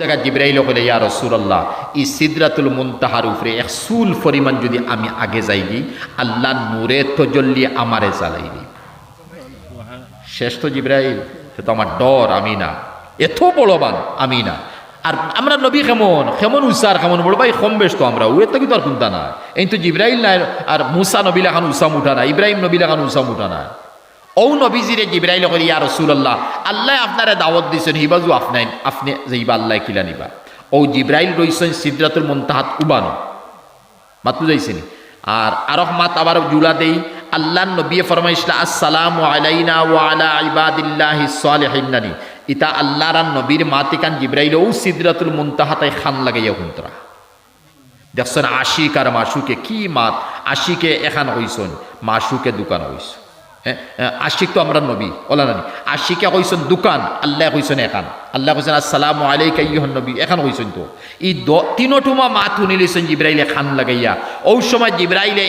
জায়গা জিব্রাইল কইলে, ইয়া রাসূলুল্লাহ ই সিদরাতুল মুনতাহার উপরে এক সুল পরিমাণ যদি আমি আগে যাইগি আল্লাহ নূরে তজল্লি আমারে চালাইবি শেষ তো জিব্রাইল, সে তো আমার ডর, আমি না। এত বলবান, আমি না। আর আমরা নবী কেমন? কেমন উষার কেমন বড় ভাই, কম বেশ তো আমরা। ওয়ের তো আর কোনটা না এই তো জিব্রাইল নাই, আর মুসা নবী লেখান উসাম উঠা না ইব্রাহিম নবী খান উসাম উঠা না ও নবীজিরে জিব্রাইল করি ইয়া রসুল্লাহ আল্লাহ আপনারে দাওয়াত দিছেন হিবাজু আপনাই, আপনি যাইবা, আল্লাহ কিলা নিবা। ও জিব্রাইল রইছেন সিদ্রাতুল মুনতাহাত উবানো। মাত বুঝাইছেনি আর আরক মাত আবার জুলা দেই, আল্লাহ নবী ফরমাইসলা, আসসালামু আলাইনা ওয়া আলা ইবাদিল্লাহি সালিহিনানি ইতা আল্লাহর আর নবীর মাতিকান জিব্রাইল ও সিদরাতুল মুনতাহাতায় খান লাগাইয়া হুন্তরা দেখছেন, আশিক আর মাসুকে কি মাত, আশিকে এখান হইছন, মাসুকে দোকান হইছ। আশিক তো আমরা নবী ওলা নানি আশিকে কইছেন দোকান, আল্লাহ কইছেন এখান আল্লাহ কইছেন আসসালামু আলাইকা ইয়ুহান নবী এখান কইছেন তো। ই তিনটুমা মাত শুনিলিছেন জিব্রাইলে খান লাগাইয়া ও সময় জিব্রাইলে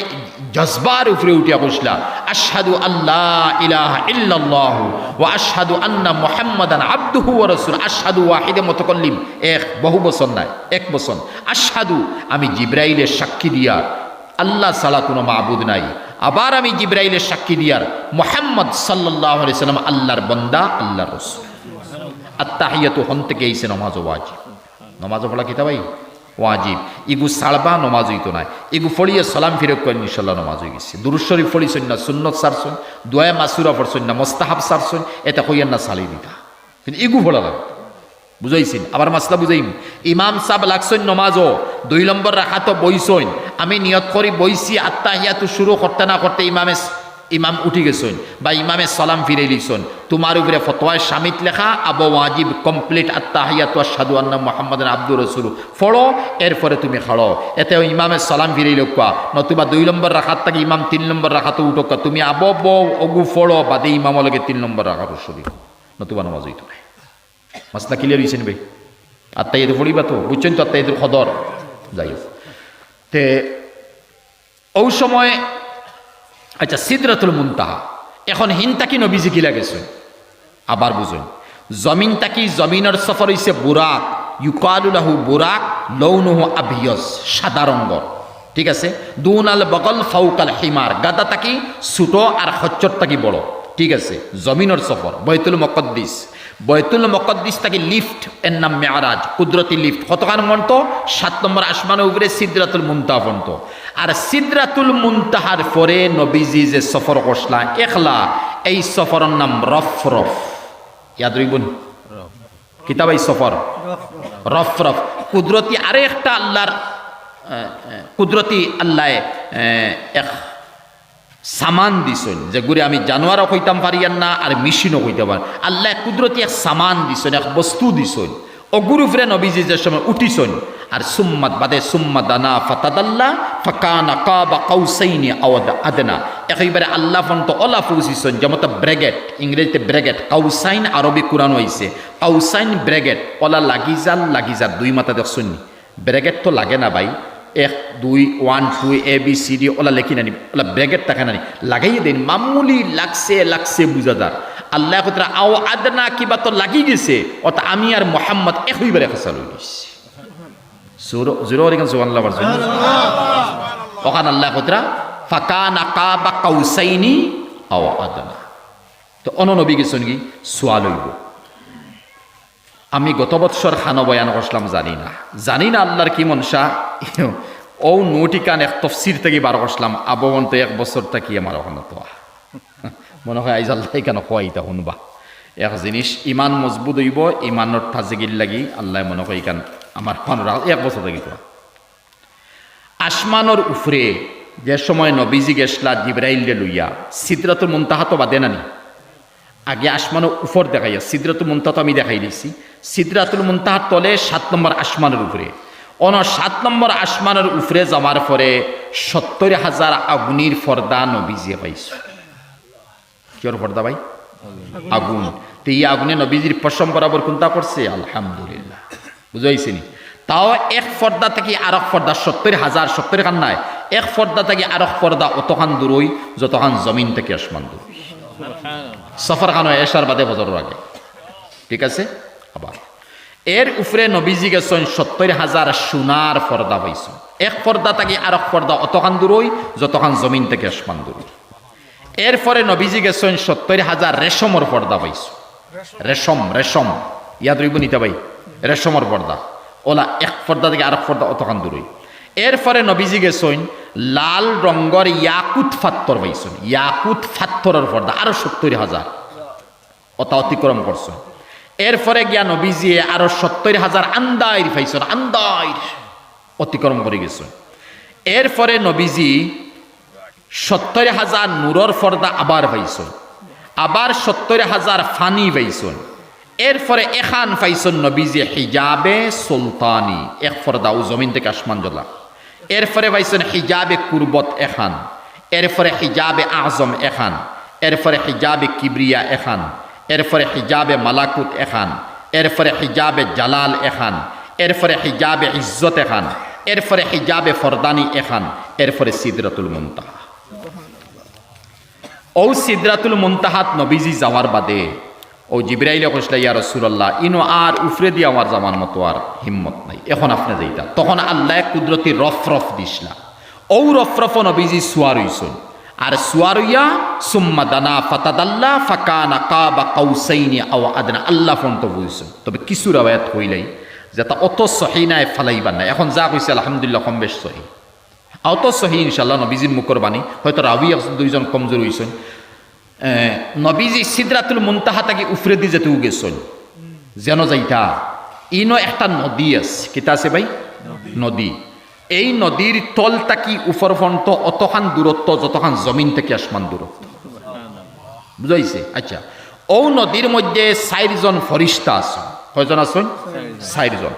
জজবার উপরে উঠিয়া বসলা আশহাদু আল্লাহ ইলাহা ইল্লাল্লাহ ওয়া আশহাদু আন্না মুহাম্মাদান আবদুহু ওয়া রাসূল আশহাদু ওয়াহিদে মুতাকাল্লিম। এক, বহু বচন নাই, এক বচন। আশহাদু, আমি জিব্রাইলের সাক্ষী দিয়া। আল্লাহ সালা কোনো মাবুদ নাই। আবার আমি জিব্রাইলের সাক্ষী দিয়ার মোহাম্মদ সাল্লাহ সাল্লাম আল্লাহর বন্দা আল্লাহ রসুল। আত্মাহিয়াত হন থেকে এইসে নমাজ ওয়াজিব। নমাজ পড়া কিতা ভাই? ওয়াজিব। ইগু সালবা নমাজ হইতো নাই। ইগু ফড়িয়ে সালাম ফিরক করেন ইনশাল্লাহ নমাজ হয়ে গেছে। দুরুশ্বরী ফড়িছন না সুন্নত সারছন দোয়া মাসুরা পড়ছন না মোস্তাহাব সারছন এটা কইয়ান না সালি দিতা। কিন্তু ইগু ফোড়া লাগবে বুঝাইছেন? আবার মাসলা বুঝাইম। ইমাম সাহ লাগছেন নমাজও দুই নম্বর রাখাতো বইছইন আমি নিয়ত করি, বইছি আত্মা হিয়াতো শুরু করতে না করতে ইমামে ইমাম উঠি গেছইন বা ইমামে সালাম ফিরে লিছন তোমার উপরে ফতোয়ায় স্বামীত লেখা, আবু ওয়াজিব কমপ্লিট আত্মা হিয়াতু সাধু আন্না মোহাম্মদ আব্দুর রসুল। ফড়ো এরপরে তুমি খাড়ো। এতে ইমামে সালাম ফিরে লোকা নতুবা দুই নম্বর রাখাত থাকি ইমাম তিন নম্বর রাখাতো উঠোকা তুমি আবো অগু ফড়ো, বাদে ইমামলকে তিন নম্বর রাখাতো শুরু নতুবা নমাজ হইতো না। মাসলা ক্লিয়ার হয়েছেন ভাই? আত্মা এদের পড়িবা তো? বুঝছেন তো আত্মা এদের খদর যাই হোক। তে ওই সময় আচ্ছা সিদ্রাতুল মুনতাহা। এখন হিন তাকি নবীজি কি লাগেছে আবার বুঝুন। জমিন তাকি জমিনের সফর হইছে বুরাক? ইউকালুলাহু বুরাক, লৌনুহু আভিয়স সাদা রঙ্গর। ঠিক আছে? দুন আল বগল ফাউকাল হিমার। গাদা তাকি ছোটো আর হচ্চর তাকি বড়? ঠিক আছে, জমিনের সফর বৈতুল মকদ্দিস। বয়তুল মকদ্দিস তাকে লিফট এর নাম মেয়ারাজ কুদরতি লিফট। কতখান মন্ত সাত নম্বর আসমানের উপরে সিদ্রাতুল মুনতাহা পর্যন্ত আর সিদ্রাতুল মুনতাহার পরে নবীজি যে সফর করসলা একলা এই সফরের নাম রফ রফ ইয়াদ রইবন? কিতাব এই সফর? রফ রফ কুদরতি আরে একটা আল্লাহর কুদরতি আল্লাহ এক সামান দিছন। যে গুড়ি আমি জানোয়ারও কইতাম পারিয়ান না, আর মেশিনও কইতে পার। আল্লাহ কুদরতি এক সামান দিছন, এক বস্তু দিছন। অগুরু ফিরে নবীজি যে সময় উঠিছন, আর সুম্মাত বাদে সুম্মা দানা ফাতাদাল্লা ফাকানা কাবা কাউসাইনি আওয়াদ আদনা। একেবারে আল্লাহ ফন্ত ওলা ফুসিছন যেমন ব্রেগেট, ইংরেজিতে ব্রেগেট, কাউসাইন আরবি কোরআন হইছে কাউসাইন ব্রেগেট ওলা লাগিজাল লাগিজাল দুই মাথা দেখছন ব্রেগেট তো লাগে না ভাই। এক, দুই, one, two, A, B, C, D, OLA লেখি নানি ওলা ব্রেগেট থাকে নানি। লাগাইয়ে দিন, মামুলি লাগছে লাগছে বুঝাদার আল্লাহ কথা আও আদনা কিবা তো লাগি গেছে। অত আমি আর মোহাম্মদ একইবারে ফেসাল হয়ে গেছি। জোরো ওখান আল্লাহ কথা ফাকা নাকা বা কাউসাইনি আও আদনা। তো অন নবী গেছেন কি সোয়াল হইব আমি গত বৎসর খানো বয়ান করছিলাম, জানি না। জানি না আল্লাহর কি মনসা ও নোটিকান এক তফসির থেকে বার করছিলাম আবহন্ত এক বছর থাকি আমার ওখানে তো। মনে হয় আইজ আল্লাহ কেন খোয়াইতা শুনবা। এক জিনিস ইমান মজবুত হইব, ইমানৰ থাজিগির লাগি আল্লাহ মনে হয় ইকান আমার ফানুর এক বছর থাকি তো আসমানোর উফরে যে সময় নবীজি গেছলা জিব্রাইল লইয়া, সিদ্রাতুল মুনতাহা তো বাদে নানি আগে আসমানের উপর দেখাইয়া, সিদ্রাতুল মুনতাহা তো আমি দেখাই দিছি। সিদ্রাতুল মুনতাহার তলে সাত নম্বর আসমানের উপরে। অন সাত নম্বর আসমানের উপরে যাওয়ার পরে সত্তর হাজার আগুনির ফর্দা নবীজিয়ে পাইছো। কিয়র ফর্দা ভাই? আগুন। তো এই আগুনে নবীজির পশম বরাবর কোনটা করছে আলহামদুলিল্লাহ। বুঝাইছিনি? তাও এক ফর্দা থেকে আর এক ফর্দা সত্তর হাজার, সত্তর খান নাই। এক ফর্দা থেকে আর এক ফর্দা অতখান দূরই যতখান জমিন থেকে আসমান দূর সফর খান এসার বাদে বছরের আগে। ঠিক আছে? আবার। এর উপরে নবীজি গেছেন সত্তর হাজার সোনার পর্দা পাইছ এক পর্দা থাকি আর এক পর্দা অতখান দূরই, যতখান জমিন থেকে আসমান দূরই। এরপরে নবীজি গেছেন সত্তর হাজার রেশমর পর্দা পাইছ রেশম রেশম। ইয়াদ রইব নিতে ভাই। রেশমর পর্দা। ওলা এক পর্দা থেকে আর এক পর্দা অতখান দূরই। এরপরে নবীজি গেছেন লাল রঙ্গর ইয়াকুত ফাত্তর পাইছেন। ইয়াকুত ফাত্তরের পর্দা, আরও সত্তর হাজার। অতা অতিক্রম করছেন। এরপরে গিয়া নবীজিয়ে আরও সত্তর হাজার আন্দাইর পাইছেন, আন্দাইর অতিক্রম করে গেছেন। এরপরে নবীজি সত্তর হাজার নূরর পর্দা আবার পাইছেন। আবার সত্তর হাজার ফানি পাইছেন। এরপরে এখান পাইছেন নবীজি হিজাবে সুলতানি। এক পর্দা ও জমিন থেকে আসমান জ্বলা। এরপরে পাইছেন হিজাবে কুরবত এখান। এরপরে হিজাবে আজম এখান। এরপরে হিজাবে কিবরিয়া এখান। এরপরে হিজাবে মালাকুত এখান। এরপরে হিজাবে জালাল এখান। এরপরে হিজাবে ইজ্জত এখান। এরপরে হিজাবে ফরদানি এখান। এরপরে সিদরাতুল মুনতাহা। ও সিদরাতুল মুনতাহাত নবীজি যাওয়ার বাদে ও জিব্রাইলে কইসলা, ইয়া রাসূলুল্লাহ, ইনো আর উফরে দিয়ে আমার জামান মতো আর হিম্মত নাই। এখন আপনি যাইতা তখন আল্লাহ কুদরতি রফ রফ দিসলা ও রফ রফ নবীজি সুয়ার হইছেন আর সুয়ারইয়া, সুম্মা দানা ফাতাদাল্লা ফাকানা কাবা কাউসাইনি আও আদনা। আল্লাহ ফন্ত বুঝছেন। তবে কিছু রাওয়ায়াত হইলাই যে তা অত সহি নাই, ফালাইবার নাই। এখন যা কইছে, আলহামদুলিল্লাহ, কম বেশ সহি। অত সহি ইনশাল্লাহ নবীজির মুখর বাণী। হয়তো রাবি দুইজন কমজোর হইছেন। নবীজি সিদ্রাতুল মুনতাহা তাকে উফরে দি যেতে গেছেন। যেন যাইতা। ইনো একটা নদী আছে। কেটা আছে ভাই? নদী। এই নদীর তল তাকি উপর ফন্ত অতখান দূরত্ব যতখান জমিন থেকে আসমান দূরত্ব। বুঝাইছে? আচ্ছা। ও নদীর মধ্যে চারজন ফরিস্তা আছে কয়জন আছেন? চারজন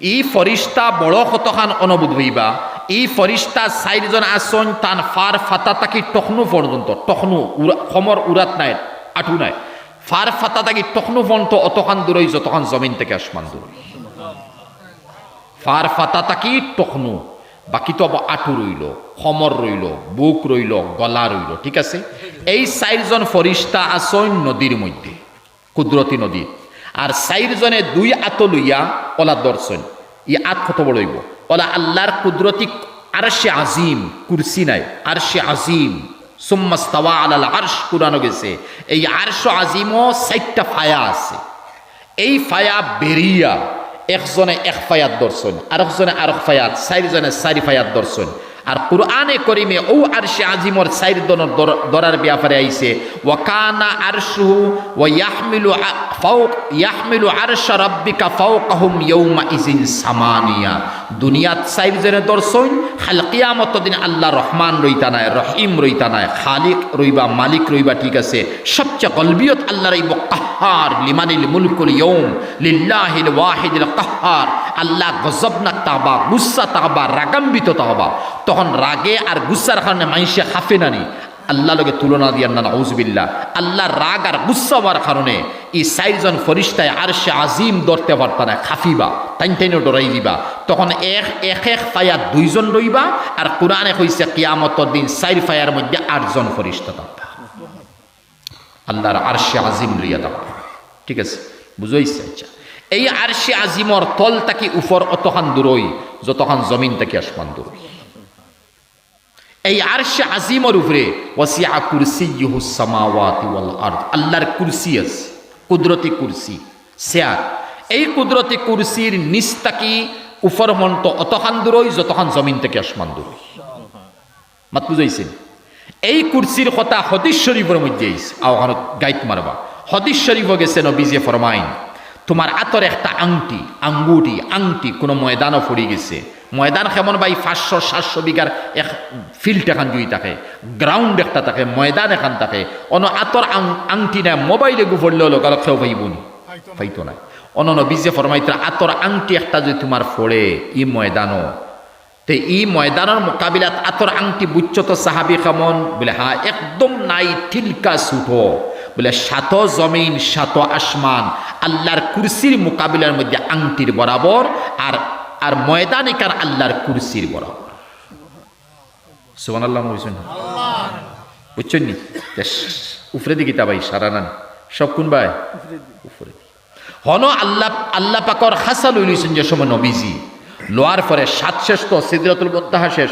ই ফরিস্তা বড় কতখান অনুভূত হইবা? এই ফরিস্তা চারজন আসন তান ফার ফাতা তাকি টখনু পর্যন্ত টখনু উরা সমর উরাত নাই, আঠু নাই। ফার ফাতা তাকি টখনু পর্যন্ত অতখান দূরই যতখান জমিন থেকে আসমান দূর ফার ফাতা তাকি টখনু, বাকি তো আঠু রইল সমর রইল বুক রইল গলা রইল ঠিক আছে? এই চারজন ফরিস্তা আসন নদীর মধ্যে কুদরতি নদী। আর চারজনে দুই আত লইয়া ওলা দর্শন ই আত কত বড় হইব? ওলা আল্লাহর কুদরতি আরশে আজিম, কুরসি নাই, আরশে আজিম। সুম্মাস্তাওয়া আলাল আরশ কুরানো গেছে। এই আরশ আজিমও চারটা ফায়া আছে। এই ফায়া বেরিয়া, একজনে এক ফায়াত দর্শন আরেকজনে আরেক ফায়াত, চারিজনে চারি ফায়াত দর্শন আর কুরআনে করিমে ও আরশে আজিমর চারি দনের দরার ব্যাপারে আইছে ওয়াকানা আরশুহু ওয়া ইয়াহমিলু আরশা রাব্বিকা ফাওকাহুম ইয়াউমা ইজিন সামানিয়া। দুনিয়াত দর্শন খাল কিয়ামত দিন আল্লাহ রহমান রইতা নাই, রহিম রইতা নাই, খালিক রইবা, মালিক রইবা, ঠিক আছে। সবচেয়ে কলবিয়ত আল্লাহ রইব কাহার লিমানিল মুলকুল ইয়ৌম লিল্লাহিল ওয়াহিদিল কাহার। আল্লাহ গজব তাবা, গুসা তাবা, রাগাম্বিত তাবা। তখন রাগে আর গুসার কারণে মাইসে হাফে নানি আল্লাহ লগে তুলনা দিয়ার না নাউজবিল্লা আল্লাহ রাগ আর গুসা হওয়ার কারণে এই চারজন ফরিস্তায় আর সে আজিম ধরতে পারত না, খাফিবা, টাইন টাইনও ডরাই দিবা। তখন এক এক এক ফায়া দুইজন রইবা আর কোরআনে কইছে, কিয়ামতর দিন চার ফায়ার মধ্যে আটজন ফরিস্তা থাকবা। আল্লাহর আরশে আজিম লইয়া থাকবা। ঠিক আছে? বুঝাইছে? আচ্ছা। এই আরশে আজিমর তল তাকি উপর অতখান দূরই, যতখান জমিন তাকি আসমান দূরই। এই আরশে আজিমর উপরে ওয়াসিয়া কুরসি সামাওয়াতি ওয়াল আরদ। আল্লাহর কুরসি আছে, কুদরতি কুরসি। শেয়ার এই কুদরতি কুরসির নিচ তাকি উপর মন্ত অতখান দূরই, যতখান জমিন থেকে আসমান দূরই। মাত বুঝাইছেন? এই কুরসির কথা হদিস শরীফের মধ্যে আইছে আওহানত গাইত মারবা। হদিস শরীফ গেছে নবীজে ফরমাইন, তোমার আতর একটা আংটি, আঙ্গুটি, আংটি কোনো ময়দানও পড়ে গেছে। ময়দান কেমন ভাই পাঁচশো, সাতশো বিঘার এক ফিল্ড এখান জুই থাকে গ্রাউন্ড একটা থাকে, ময়দান এখান থাকে। অন আতর আংটি না মোবাইলে গু পড়লে হলো কারও কেউ পাইবনি পাইতো না বিজে ফরমাইতে আতর আংটি একটা যদি তোমার ফোড়ে, ই ময়দানও তে ই ময়দানের মোকাবিলাত আতর আংটি বুচ্চ তো সাহাবি খামন, বলে হা, একদম নাই ঠিলকা ছুটো বলে সাত জমিন, সাত আসমান আল্লাহর কুরসির মোকাবিলার মধ্যে আংটির বরাবর আর আর ময়দানে কার আল্লাহর কুরসির বরাবর সোমান আল্লাহ বুঝছেন বুঝছেন নি? উপরে দিকে তা ভাই সারা নান সব কোন ভাই? উফরে হন আল্লাহ আল্লাহ পাকর হাসা লইলিছেন যে সময় নবীজি। লোয়ার পরে সাত শেষ তো সিদ্রাতুল মুন্তাহা শেষ।